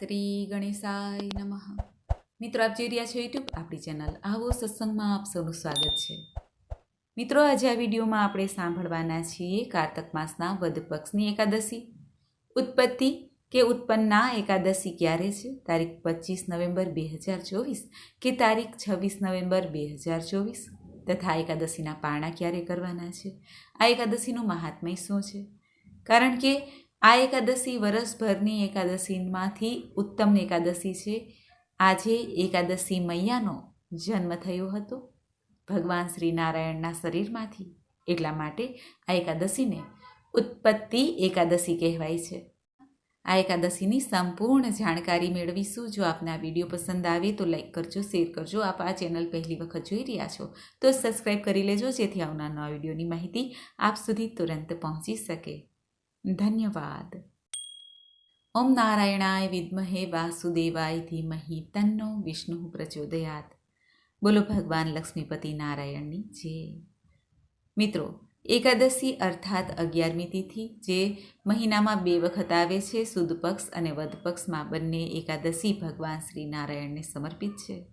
શ્રી ગણેશાય નમઃ. મિત્રો, આપ જોઈ રહ્યા છો યુટ્યુબ આપણી ચેનલ આવો સત્સંગમાં આપ સૌનું સ્વાગત છે. મિત્રો, આજે આ વિડીયોમાં આપણે સાંભળવાના છીએ કારતક માસના વધ પક્ષની એકાદશી. ઉત્પત્તિ કે ઉત્પન્ના એકાદશી ક્યારે છે? તારીખ પચીસ નવેમ્બર બે હજાર ચોવીસ કે તારીખ છવ્વીસ નવેમ્બર બે હજાર ચોવીસ? તથા એકાદશીના પારણા ક્યારે કરવાના છે? આ એકાદશીનું મહાત્મય શું છે? કારણ કે આ એકાદશી વરસભરની એકાદશીમાંથી ઉત્તમ એકાદશી છે. આજે એકાદશી મૈયાનો જન્મ થયો હતો. ભગવાન શ્રી નારાયણના શરીરમાંથી. એટલા માટે આ એકાદશીને ઉત્પત્તિ એકાદશી કહેવાય છે. આ એકાદશીની સંપૂર્ણ જાણકારી મેળવીશું. જો આપને આ વીડિયો પસંદ આવે તો લાઈક કરજો, શેર કરજો. આપ આ ચેનલ પહેલી વખત જોઈ રહ્યા છો તો સબસ્ક્રાઈબ કરી લેજો, જેથી આવનાર નવા વિડીયોની માહિતી આપ સુધી તુરંત પહોંચી શકે. ધન્યવાદ ઓમ નારાયણાય વિદ્મહે વાસુદેવાય ધીમહિ તન્નો વિષ્ણુ પ્રચોદયાત બોલો ભગવાન લક્ષ્મીપતિ નારાયણની જય મિત્રો એકાદશી અર્થાત અગિયારમી તિથિ જે મહિનામાં બે વખત આવે છે, સુદ પક્ષ અને વધ પક્ષમાં બંને એકાદશી ભગવાન શ્રી નારાયણને સમર્પિત છે।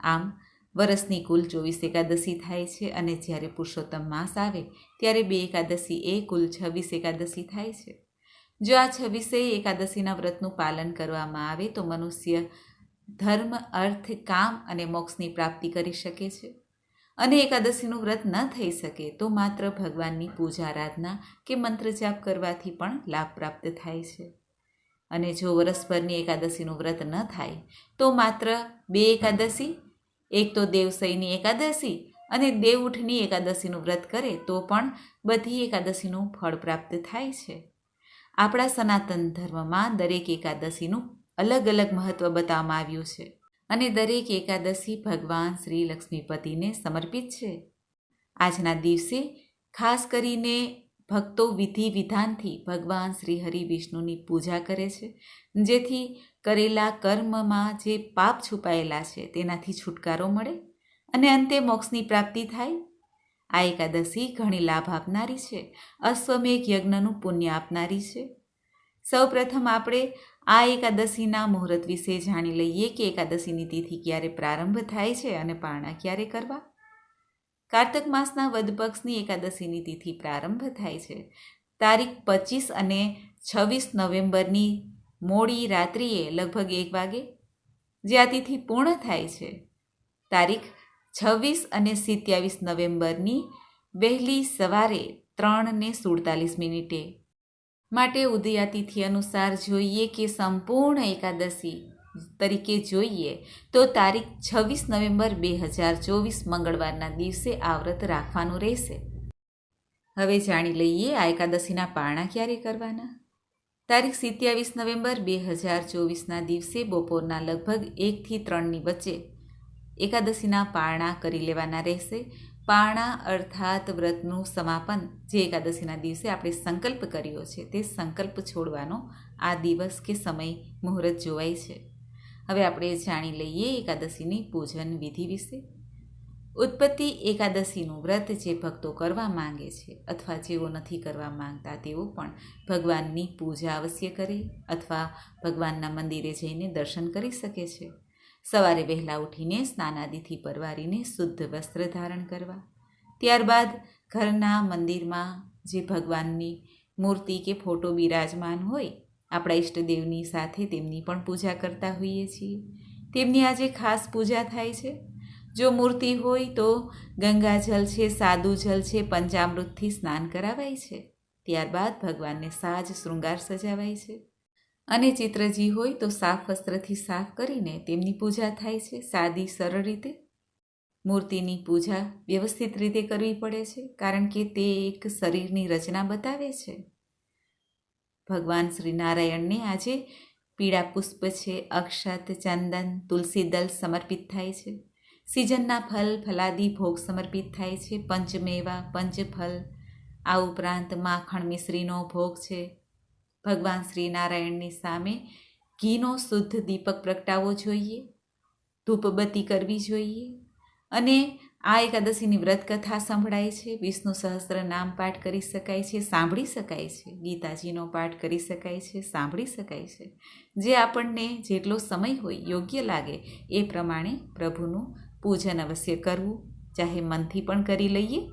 આમ વરસની કુલ ચોવીસ એકાદશી થાય છે અને જ્યારે પુરુષોત્તમ માસ આવે, ત્યારે બે એકાદશી એ કુલ છવ્વીસ એકાદશી થાય છે. જો આ છવ્વીસે એકાદશીના વ્રતનું પાલન કરવામાં આવે, તો મનુષ્ય ધર્મ, અર્થ, કામ અને મોક્ષની પ્રાપ્તિ કરી શકે છે. અને એકાદશીનું વ્રત ન થઈ શકે, તો માત્ર ભગવાનની પૂજા, આરાધના કે મંત્ર જાપ કરવાથી પણ લાભ પ્રાપ્ત થાય છે. અને જો વરસભરની એકાદશીનું વ્રત ન થાય, તો માત્ર બે એકાદશી એક તો દેવસઈની એકાદશી અને દેવઉઠની એકાદશીનું વ્રત કરે તો પણ બધી એકાદશીનું ફળ પ્રાપ્ત થાય છે. આપણા સનાતન ધર્મમાં દરેક એકાદશીનું અલગ અલગ મહત્ત્વ બતાવવામાં આવ્યું છે અને દરેક એકાદશી ભગવાન શ્રી લક્ષ્મીપતિને સમર્પિત છે. આજના દિવસે ખાસ કરીને ભક્તો વિધિ વિધાનથી ભગવાન શ્રી હરિ વિષ્ણુની પૂજા કરે છે. જેથી કરેલા કર્મમાં જે પાપ છુપાયેલા છે, તેનાથી છુટકારો મળે અને અંતે મોક્ષની પ્રાપ્તિ થાય. આ એકાદશી ઘણી લાભ આપનારી છે, અશ્વમેઘ યજ્ઞનું પુણ્ય આપનારી છે. સૌ પ્રથમ આપણે આ એકાદશીના મુહૂર્ત વિશે જાણી લઈએ કે એકાદશીની તિથિ ક્યારે પ્રારંભ થાય છે અને પારણા ક્યારે કરવા. કાર્તક માસના વદ પક્ષની એકાદશીની તિથિ પ્રારંભ થાય છે. તારીખ પચીસ અને છવ્વીસ નવેમ્બરની મોડી રાત્રિએ લગભગ એક વાગે, જે આ તિથિ પૂર્ણ થાય છે, તારીખ છવ્વીસ અને સિત્યાવીસ નવેમ્બરની વહેલી સવારે ત્રણ ને સુડતાલીસ મિનિટે. માટે ઉદયાતિથિ અનુસાર જોઈએ કે સંપૂર્ણ એકાદશી તરીકે જોઈએ તો તારીખ છવ્વીસ નવેમ્બર બે હજાર ચોવીસ મંગળવારના દિવસે આ વ્રત રાખવાનું રહેશે. હવે જાણી લઈએ આ એકાદશીના પારણા ક્યારે કરવાના. તારીખ સિત્યાવીસ નવેમ્બર બે હજાર ચોવીસના દિવસે બપોરના લગભગ એકથી ત્રણની વચ્ચે એકાદશીના પારણા કરી લેવાના રહેશે. પારણા અર્થાત વ્રતનું સમાપન જે એકાદશીના દિવસે આપણે સંકલ્પ કર્યો છે તે સંકલ્પ છોડવાનો આ દિવસ કે સમય મુહૂર્ત જોવાય છે. હવે આપણે જાણી લઈએ એકાદશીની પૂજન વિધિ વિશે. ઉત્પત્તિ એકાદશીનું વ્રત જે ભક્તો કરવા માંગે છે અથવા જેઓ નથી કરવા માંગતા તેઓ પણ ભગવાનની પૂજા અવશ્ય કરે અથવા ભગવાનના મંદિરે જઈને દર્શન કરી શકે છે. સવારે વહેલા ઉઠીને સ્નાનાદિથી પરવારીને શુદ્ધ વસ્ત્ર ધારણ કરવા. ત્યારબાદ ઘરના મંદિરમાં જે ભગવાનની મૂર્તિ કે ફોટો બિરાજમાન હોય, આપણા ઈષ્ટદેવની સાથે તેમની પણ પૂજા કરતા હોઈએ છીએ. તેમની આજે ખાસ પૂજા થાય છે. જો મૂર્તિ હોય તો ગંગાજલ છે, સાદું જલ છે, પંચામૃતથી સ્નાન કરાવાય છે. ત્યારબાદ ભગવાનને સાજ શૃંગાર સજાવાય છે. અને ચિત્રજી હોય તો સાફ વસ્ત્રથી સાફ કરીને તેમની પૂજા થાય છે, સાદી, સરળ રીતે. મૂર્તિની પૂજા વ્યવસ્થિત રીતે કરવી પડે છે, કારણ કે તે એક શરીરની રચના બતાવે છે. ભગવાન શ્રી નારાયણને આજે પીળા પુષ્પ છે, અક્ષત, ચંદન તુલસી દલ સમર્પિત થાય છે. સિઝનના ફલ, ફલાદી ભોગ સમર્પિત થાય છે. પંચમેવા, પંચફલ. આ ઉપરાંત માખણ મિશ્રીનો ભોગ છે. ભગવાન શ્રી નારાયણની સામે ઘીનો શુદ્ધ દીપક પ્રગટાવવો જોઈએ. ધૂપબત્તી કરવી જોઈએ. અને આ એકાદશીની વ્રત કથા સંભળાય છે. વિષ્ણુ સહસ્ત્ર નામ પાઠ કરી શકાય છે. સાંભળી શકાય છે. ગીતાજીનો પાઠ કરી શકાય છે. સાંભળી શકાય છે. જે આપણને જેટલો સમય હોય, યોગ્ય લાગે, એ પ્રમાણે પ્રભુનું પૂજન અવશ્ય કરવું, ચાહે મનથી પણ કરી લઈએ.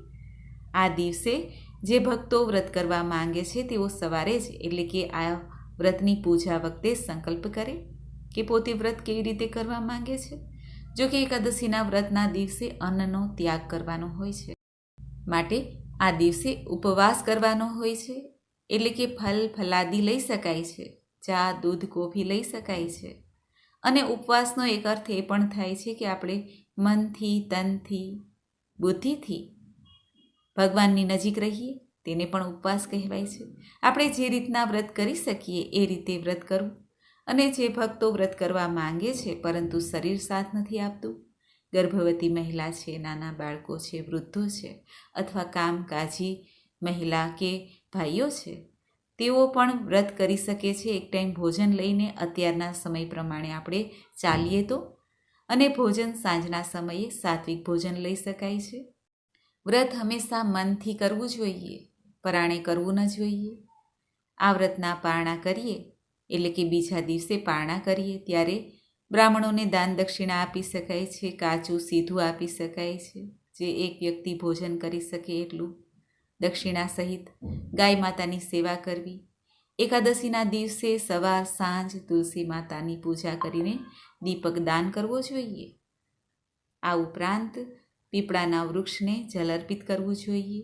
આ દિવસે જે ભક્તો વ્રત કરવા માંગે છે તેઓ સવારે જ, એટલે કે આ વ્રતની પૂજા વખતે સંકલ્પ કરે કે પોતે વ્રત કેવી રીતે કરવા માંગે છે. જો કે એકાદશીના વ્રતના દિવસે અન્નનો ત્યાગ કરવાનો હોય છે. માટે આ દિવસે ઉપવાસ કરવાનો હોય છે, એટલે કે ફલ ફલાદી લઈ શકાય છે, ચા, દૂધ, કોફી લઈ શકાય છે. અને ઉપવાસનો એક અર્થ એ પણ થાય છે કે આપણે મનથી, તનથી, બુદ્ધિથી. ભગવાનની નજીક રહીએ, તેને પણ ઉપવાસ કહેવાય છે. આપણે જે રીતના વ્રત કરી શકીએ, એ રીતે વ્રત કરવું. અને જે ભક્તો વ્રત કરવા માંગે છે, પરંતુ શરીર સાથ નથી આપતું. ગર્ભવતી મહિલા છે, નાના બાળકો છે, વૃદ્ધો છે, અથવા કામકાજી મહિલા કે ભાઈઓ છે, તેઓ પણ વ્રત કરી શકે છે. એક ટાઈમ ભોજન લઈને અત્યારના સમય પ્રમાણે આપણે ચાલીએ તો અને ભોજન સાંજના સમયે સાત્વિક ભોજન લઈ શકાય છે. વ્રત હંમેશા મનથી કરવું જોઈએ, પરાણે કરવું ન જોઈએ. આ વ્રતના પારણા કરીએ, એટલે કે બીજા દિવસે પારણા કરીએ, ત્યારે બ્રાહ્મણોને દાન દક્ષિણા આપી શકાય છે, કાચું સીધું આપી શકાય છે, જે એક વ્યક્તિ ભોજન કરી શકે એટલું. દક્ષિણા સહિત ગાય માતાની સેવા કરવી. એકાદશીના દિવસે સવાર, સાંજ તુલસી માતાની પૂજા કરીને દીપક દાન કરવો જોઈએ. આ ઉપરાંત પીપળાના વૃક્ષને જલ અર્પિત કરવું જોઈએ.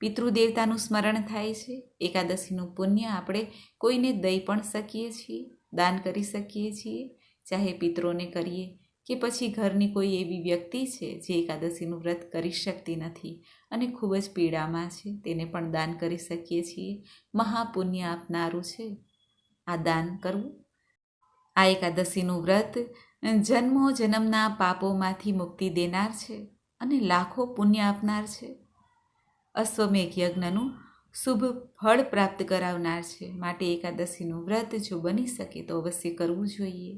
પિતૃદેવતાનું સ્મરણ થાય છે. એકાદશીનું પુણ્ય આપણે કોઈને દઈ પણ શકીએ છીએ, દાન કરી શકીએ છીએ. ચાહે પિતરોને કરીએ કે પછી ઘરની કોઈ એવી વ્યક્તિ છે જે એકાદશીનું વ્રત કરી શકતી નથી અને ખૂબ જ પીડામાં છે, તેને પણ દાન કરી શકીએ છીએ. મહાપુણ્ય આપનારું છે. આ દાન કરવું આ એકાદશીનું વ્રત જન્મો જન્મના પાપોમાંથી મુક્તિ દેનાર છે અને લાખો પુણ્ય આપનાર છે. અશ્વમેઘ યજ્ઞનું શુભ ફળ પ્રાપ્ત કરાવનાર છે. માટે એકાદશીનું વ્રત જો બની શકે તો અવશ્ય કરવું જોઈએ.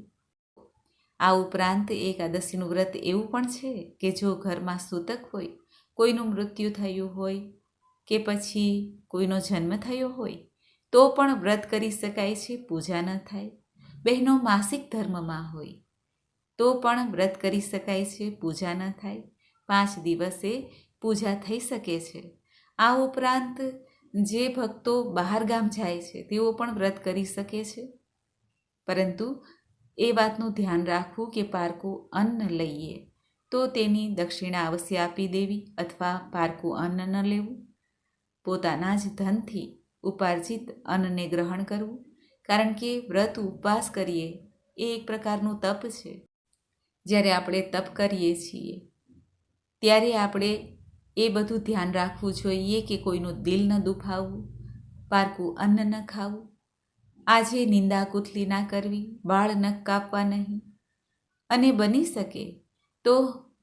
આ ઉપરાંત એકાદશીનું વ્રત એવું પણ છે કે જો ઘરમાં સૂતક હોય, કોઈનું મૃત્યુ થયું હોય કે પછી કોઈનો જન્મ થયો હોય, તો પણ વ્રત કરી શકાય છે, પૂજા ન થાય. બહેનો માસિક ધર્મમાં હોય. તો પણ વ્રત કરી શકાય છે, પૂજા ન થાય. પાંચ દિવસે પૂજા થઈ શકે છે. આ ઉપરાંત જે ભક્તો બહાર ગામ જાય છે, તેઓ પણ વ્રત કરી શકે છે. પરંતુ એ વાતનું ધ્યાન રાખવું કે પારકું અન્ન લઈએ, તો તેની દક્ષિણા અવશ્ય આપી દેવી અથવા પારકું અન્ન ન લેવું. પોતાના જ ધનથી ઉપાર્જિત અન્નને ગ્રહણ કરવું. કારણ કે વ્રત ઉપવાસ કરીએ એ એક પ્રકારનું તપ છે. જ્યારે આપણે તપ કરીએ છીએ, ત્યારે આપણે એ બધું ધ્યાન રાખવું જોઈએ કે કોઈનું દિલ ન દુખાવવું પારકું અન્ન ન ખાવું. આજે નિંદા કુથલી ના કરવી બાળ ન કાપવા નહીં. અને બની શકે તો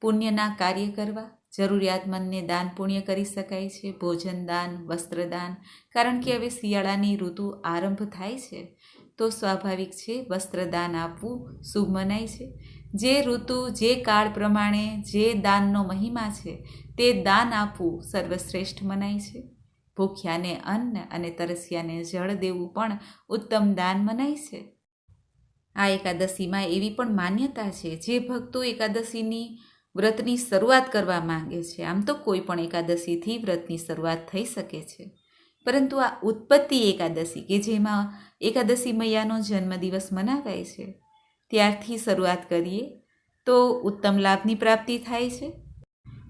પુણ્યના કાર્ય કરવા. જરૂરિયાતમંદને દાન પુણ્ય કરી શકાય છે ભોજન દાન વસ્ત્રદાન. કારણ કે હવે શિયાળાની ઋતુ આરંભ થાય છે, તો સ્વાભાવિક છે વસ્ત્રદાન આપવું શુભ મનાય છે. જે ઋતુ, જે કાળ પ્રમાણે જે દાનનો મહિમા છે, તે દાન આપવું સર્વશ્રેષ્ઠ મનાય છે. ભૂખ્યાને અન્ન અને તરસ્યાને જળ દેવું પણ ઉત્તમ દાન મનાય છે. આ એકાદશીમાં એવી પણ માન્યતા છે, જે ભક્તો એકાદશીની વ્રતની શરૂઆત કરવા માંગે છે. આમ તો કોઈ પણ એકાદશીથી વ્રતની શરૂઆત થઈ શકે છે. પરંતુ આ ઉત્પત્તિ એકાદશી કે જેમાં એકાદશી મૈયાનો જન્મદિવસ મનાવાય છે, ત્યારથી શરૂઆત કરીએ તો ઉત્તમ લાભની પ્રાપ્તિ થાય છે.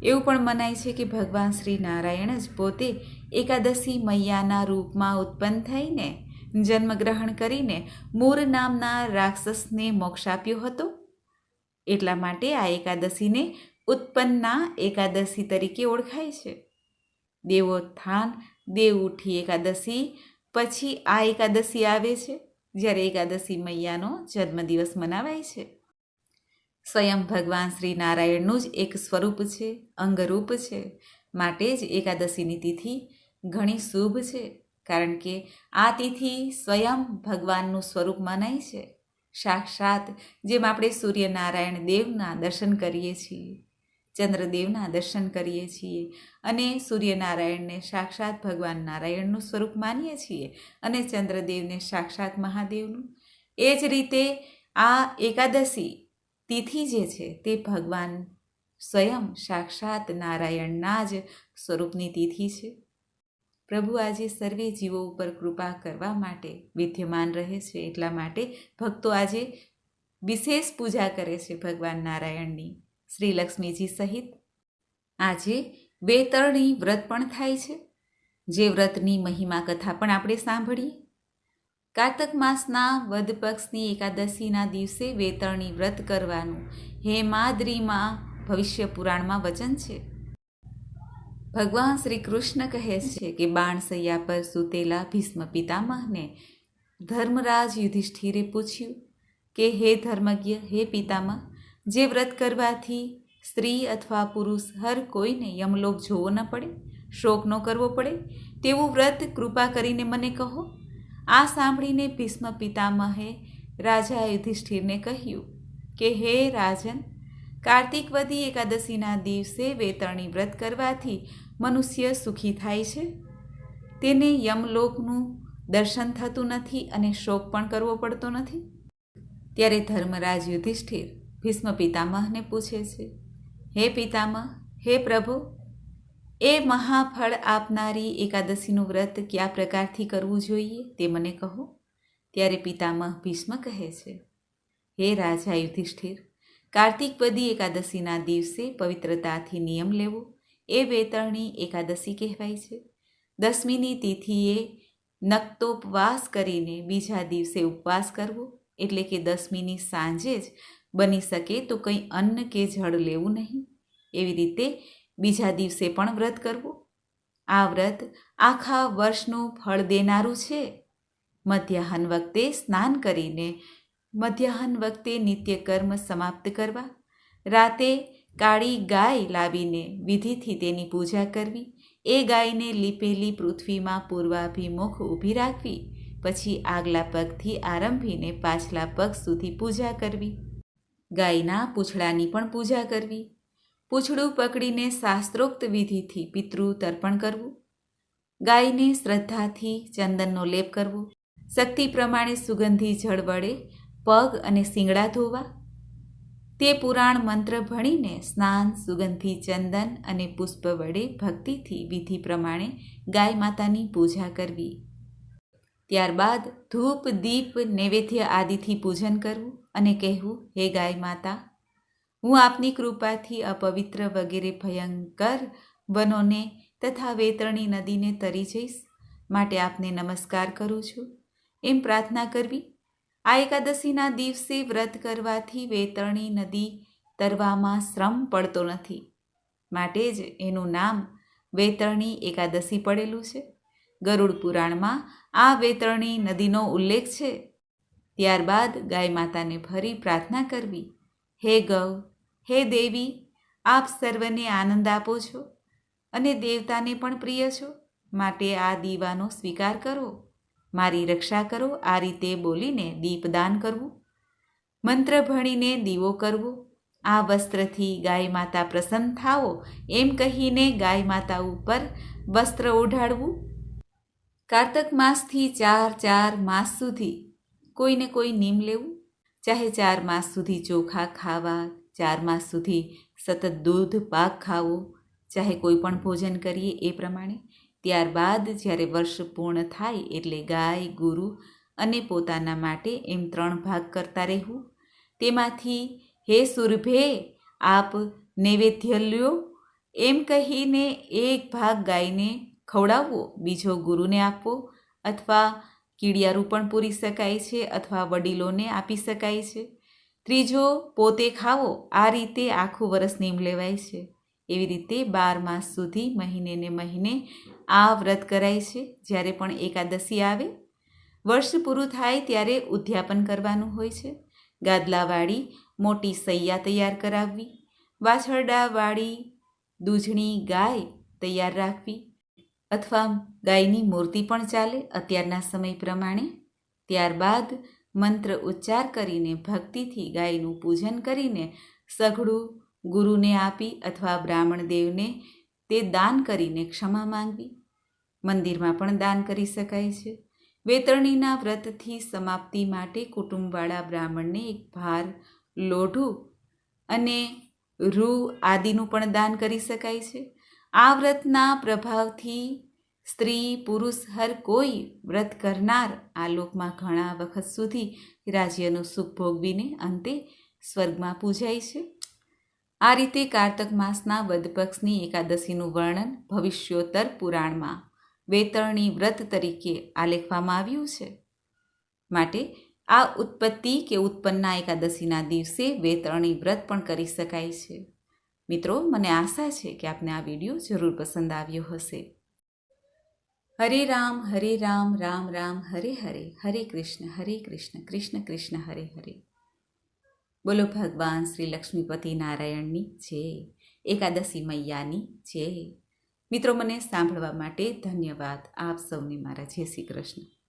એવું પણ મનાય છે કે ભગવાન શ્રી નારાયણ જ પોતે એકાદશી મૈયાના રૂપમાં ઉત્પન્ન થઈને જન્મગ્રહણ કરીને મૂર નામના રાક્ષસને મોક્ષ આપ્યો હતો. એટલા માટે આ એકાદશીને ઉત્પન્ના એકાદશી તરીકે ઓળખાય છે. દેવોત્થાન દેવ ઉઠી એકાદશી, પછી આ એકાદશી આવે છે, જ્યારે એકાદશી મૈયાનો જન્મદિવસ મનાવાય છે. સ્વયં ભગવાન શ્રી નારાયણનું જ એક સ્વરૂપ છે, અંગરૂપ છે. માટે જ એકાદશીની તિથિ ઘણી શુભ છે, કારણ કે આ તિથિ સ્વયં ભગવાનનું સ્વરૂપ મનાય છે. સાક્ષાત જેમ આપણે સૂર્યનારાયણ દેવના દર્શન કરીએ છીએ, ચંદ્રદેવના દર્શન કરીએ છીએ અને સૂર્યનારાયણને સાક્ષાત ભગવાન નારાયણનું સ્વરૂપ માનીએ છીએ અને ચંદ્રદેવને સાક્ષાત મહાદેવનું, એ જ રીતે આ એકાદશી તિથિ જે છે તે ભગવાન સ્વયં સાક્ષાત નારાયણના જ સ્વરૂપની તિથિ છે. પ્રભુ આજે સર્વે જીવો ઉપર કૃપા કરવા માટે વિદ્યમાન રહે છે, એટલા માટે ભક્તો આજે વિશેષ પૂજા કરે છે ભગવાન નારાયણની, શ્રી લક્ષ્મીજી સહિત. આજે વેતરણી વ્રત પણ થાય છે, જે વ્રતની મહિમા કથા પણ આપણે સાંભળીએ. કાર્તક માસના વદ પક્ષની એકાદશીના દિવસે વેતરણી વ્રત કરવાનું હેમાદ્રીમાં ભવિષ્ય પુરાણમાં વચન છે. ભગવાન શ્રી કૃષ્ણ કહે છે કે બાણસૈયા પર સૂતેલા ભીષ્મ પિતામહને ધર્મરાજ યુધિષ્ઠિરે પૂછ્યું કે, હે ધર્મજ્ઞ, હે પિતામહ, જે વ્રત કરવાથી સ્ત્રી અથવા પુરુષ હર કોઈને યમલોક જોવો ન પડે શોક ન કરવો પડે, તેવું વ્રત કૃપા કરીને મને કહો? આ સાંભળીને ભીષ્મ પિતામહે રાજા યુધિષ્ઠિરને કહ્યું કે, હે રાજન કાર્તિકવદી એકાદશીના દિવસે વેતરણી વ્રત કરવાથી મનુષ્ય સુખી થાય છે. તેને યમલોકનું દર્શન થતું નથી અને શોક પણ કરવો પડતો નથી. ત્યારે ધર્મરાજ યુધિષ્ઠિર ભીષ્મ પિતામહને પૂછે છે, હે પિતામહ, હે પ્રભુ, એ મહાફળ આપનારી એકાદશીનું વ્રત કયા પ્રકારથી કરવું જોઈએ તે મને કહો. ત્યારે પિતામહ ભીષ્મ કહે છે, હે રાજા યુધિષ્ઠિર કાર્તિક પદી એકાદશીના દિવસે પવિત્રતાથી નિયમ લેવો. એ વેતરણી એકાદશી કહેવાય છે. દસમીની તિથિએ નક્તોપવાસ કરીને બીજા દિવસે ઉપવાસ કરવો, એટલે કે દસમીની સાંજે જ બની શકે તો કંઈ અન્ન કે જળ લેવું નહીં. એવી રીતે બીજા દિવસે પણ વ્રત કરવું. આ વ્રત આખા વર્ષનું ફળ દેનારું છે. મધ્યાહન વખતે સ્નાન કરીને મધ્યાહન વખતે નિત્યકર્મ સમાપ્ત કરવા, રાતે કાળી ગાય લાવીને વિધિથી તેની પૂજા કરવી, એ ગાયને લીપેલી પૃથ્વીમાં પૂર્વાભિમુખ ઊભી રાખવી, પછી આગલા પગથી આરંભીને પાછલા પગ સુધી પૂજા કરવી. ગાયના પૂંછડાની પણ પૂજા કરવી. પૂંછડું પકડીને શાસ્ત્રોક્ત વિધિથી પિતૃ તર્પણ કરવું. ગાયને શ્રદ્ધાથી ચંદનનો લેપ કરવો. શક્તિ પ્રમાણે સુગંધી જળ વડે પગ અને શિંગડા ધોવા. તે પુરાણ મંત્ર ભણીને સ્નાન, સુગંધી, ચંદન અને પુષ્પ વડે ભક્તિથી વિધિ પ્રમાણે ગાય માતાની પૂજા કરવી. ત્યારબાદ ધૂપ, દીપ, નૈવેદ્ય આદિથી પૂજન કરવું અને કહેવું, હે ગાય માતા, હું આપની કૃપાથી અપવિત્ર વગેરે ભયંકર વનોને તથા વેતરણી નદીને તરી જઈશ. માટે આપને નમસ્કાર કરું છું. એમ પ્રાર્થના કરવી. આ એકાદશીના દિવસે વ્રત કરવાથી વેતરણી નદી તરવામાં શ્રમ પડતો નથી. માટે જ એનું નામ વેતરણી એકાદશી પડેલું છે. ગરુડ પુરાણમાં આ વેતરણી નદીનો ઉલ્લેખ છે. ત્યારબાદ ગાય માતાને ફરી પ્રાર્થના કરવી. હે ગૌ, હે દેવી, આપ સર્વને આનંદ આપો છો અને દેવતાને પણ પ્રિય છો. માટે આ દીવાનો સ્વીકાર કરો. મારી રક્ષા કરો, આ રીતે બોલીને દીપદાન કરવું. મંત્ર ભણીને દીવો કરવો. આ વસ્ત્રથી ગાય માતા પ્રસન્ન થાઓ, એમ કહીને ગાય માતા ઉપર વસ્ત્ર ઓઢાડવું. કાર્તક માસથી ચાર ચાર માસ સુધી કોઈને કોઈ નિમ લેવું. ચાહે ચાર માસ સુધી ચોખા ખાવા, ચાર માસ સુધી સતત દૂધ પાક ખાવો. ચાહે કોઈ પણ ભોજન કરીએ એ પ્રમાણે ત્યારબાદ જ્યારે વર્ષ પૂર્ણ થાય એટલે ગાય, ગુરુ અને પોતાના માટે એમ ત્રણ ભાગ કરતા રહેવું. તેમાંથી, હે સુરભે, આપ નૈવેદ્ય લ્યો. એમ કહીને એક ભાગ ગાયને ખવડાવવો, બીજો ગુરુને આપવો અથવા કીડિયારું પણ પૂરી શકાય છે અથવા વડીલોને આપી શકાય છે. ત્રીજો, પોતે ખાવો. આ રીતે આખું વરસ નીમ લેવાય છે. એવી રીતે બાર માસ સુધી મહિને ને મહિને આ વ્રત કરાય છે. જ્યારે પણ એકાદશી આવે, વર્ષ પૂરું થાય ત્યારે ઉદ્યાપન કરવાનું હોય છે. ગાદલાવાળી મોટી સૈયા તૈયાર કરાવવી, વાછરડાવાળી દૂધણી ગાય તૈયાર રાખવી, અથવા ગાયની મૂર્તિ પણ ચાલે અત્યારના સમય પ્રમાણે. ત્યારબાદ મંત્ર ઉચ્ચાર કરીને ભક્તિથી ગાયનું પૂજન કરીને સઘળું ગુરુને આપી અથવા બ્રાહ્મણ દેવને તે દાન કરીને ક્ષમા માંગવી. મંદિરમાં પણ દાન કરી શકાય છે. વેતરણીના વ્રતથી સમાપ્તિ માટે કુટુંબવાળા બ્રાહ્મણને એક ભાર, લોઢું અને રૂ આદિનું પણ દાન કરી શકાય છે. આ વ્રતના પ્રભાવથી સ્ત્રી, પુરુષ, હર કોઈ વ્રત કરનાર આ લોકમાં ઘણા વખત સુધી રાજ્યનું સુખ ભોગવીને અંતે સ્વર્ગમાં પૂજાય છે. આ રીતે કારતક માસના વધપક્ષની એકાદશીનું વર્ણન ભવિષ્યોત્તર પુરાણમાં વેતરણી વ્રત તરીકે આલેખવામાં આવ્યું છે. માટે આ ઉત્પત્તિ કે ઉત્પન્ના એકાદશીના દિવસે વેતરણી વ્રત પણ કરી શકાય છે. મિત્રો, મને આશા છે કે આપને આ વીડિયો જરૂર પસંદ આવ્યો હશે. હરે રામ હરે રામ રામ રામ, હરે હરે હરે કૃષ્ણ હરે કૃષ્ણ કૃષ્ણ કૃષ્ણ, હરે હરે. બોલો ભગવાન શ્રી લક્ષ્મીપતિ નારાયણની છે એકાદશી મૈયાની છે મિત્રો, મને સાંભળવા માટે ધન્યવાદ. આપ સૌને મારા જય શ્રી કૃષ્ણ.